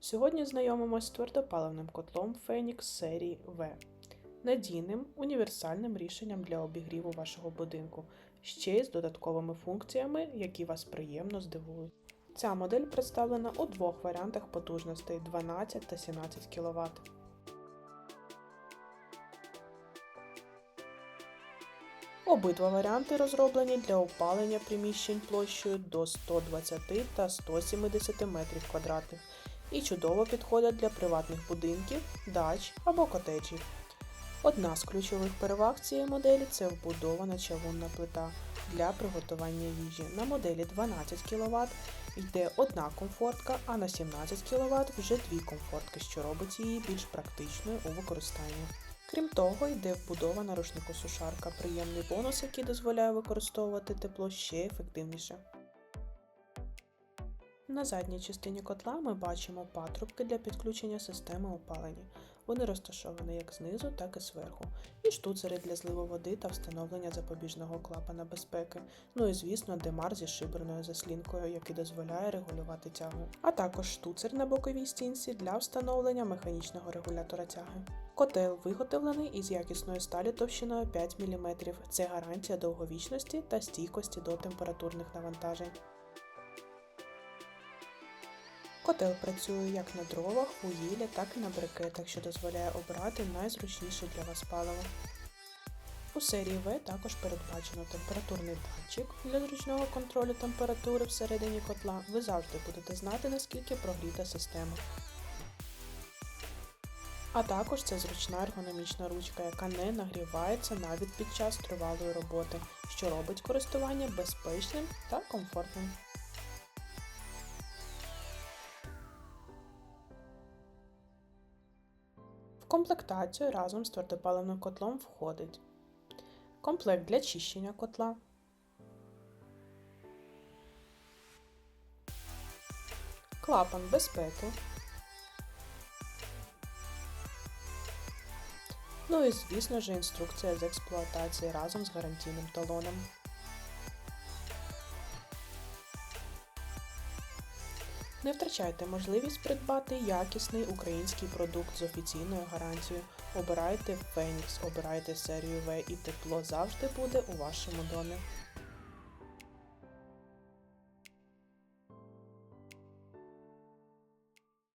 Сьогодні знайомимось з твердопаливним котлом Phoenix серії V. Надійним універсальним рішенням для обігріву вашого будинку, ще й з додатковими функціями, які вас приємно здивують. Ця модель представлена у двох варіантах потужностей 12 та 17 кВт. Обидва варіанти розроблені для опалення приміщень площею до 120 та 170 метрів квадратних і чудово підходять для приватних будинків, дач або котеджів. Одна з ключових переваг цієї моделі це вбудована чавунна плита для приготування їжі. На моделі 12 кВт йде одна комфортка, а на 17 кВт вже дві комфортки, що робить її більш практичною у використанні. Крім того, йде вбудована рушникосушарка, приємний бонус, який дозволяє використовувати тепло ще ефективніше. На задній частині котла ми бачимо патрубки для підключення системи опалення. Вони розташовані як знизу, так і зверху, і штуцери для зливу води та встановлення запобіжного клапана безпеки. Ну і звісно, демар зі шиберною заслінкою, який дозволяє регулювати тягу. А також штуцер на боковій стінці для встановлення механічного регулятора тяги. Котел виготовлений із якісної сталі товщиною 5 мм. Це гарантія довговічності та стійкості до температурних навантажень. Котел працює як на дровах, вугілля, так і на брикетах, що дозволяє обрати найзручніше для вас паливо. У серії V також передбачено температурний датчик для зручного контролю температури всередині котла. Ви завжди будете знати, наскільки прогріта система. А також це зручна ергономічна ручка, яка не нагрівається навіть під час тривалої роботи, що робить користування безпечним та комфортним. Комплектацію разом з твердопаливним котлом входить комплект для чищення котла, клапан безпеки, ну і, звісно ж, інструкція з експлуатації разом з гарантійним талоном. Не втрачайте можливість придбати якісний український продукт з офіційною гарантією. Обирайте Фенікс, обирайте серію В і тепло завжди буде у вашому домі.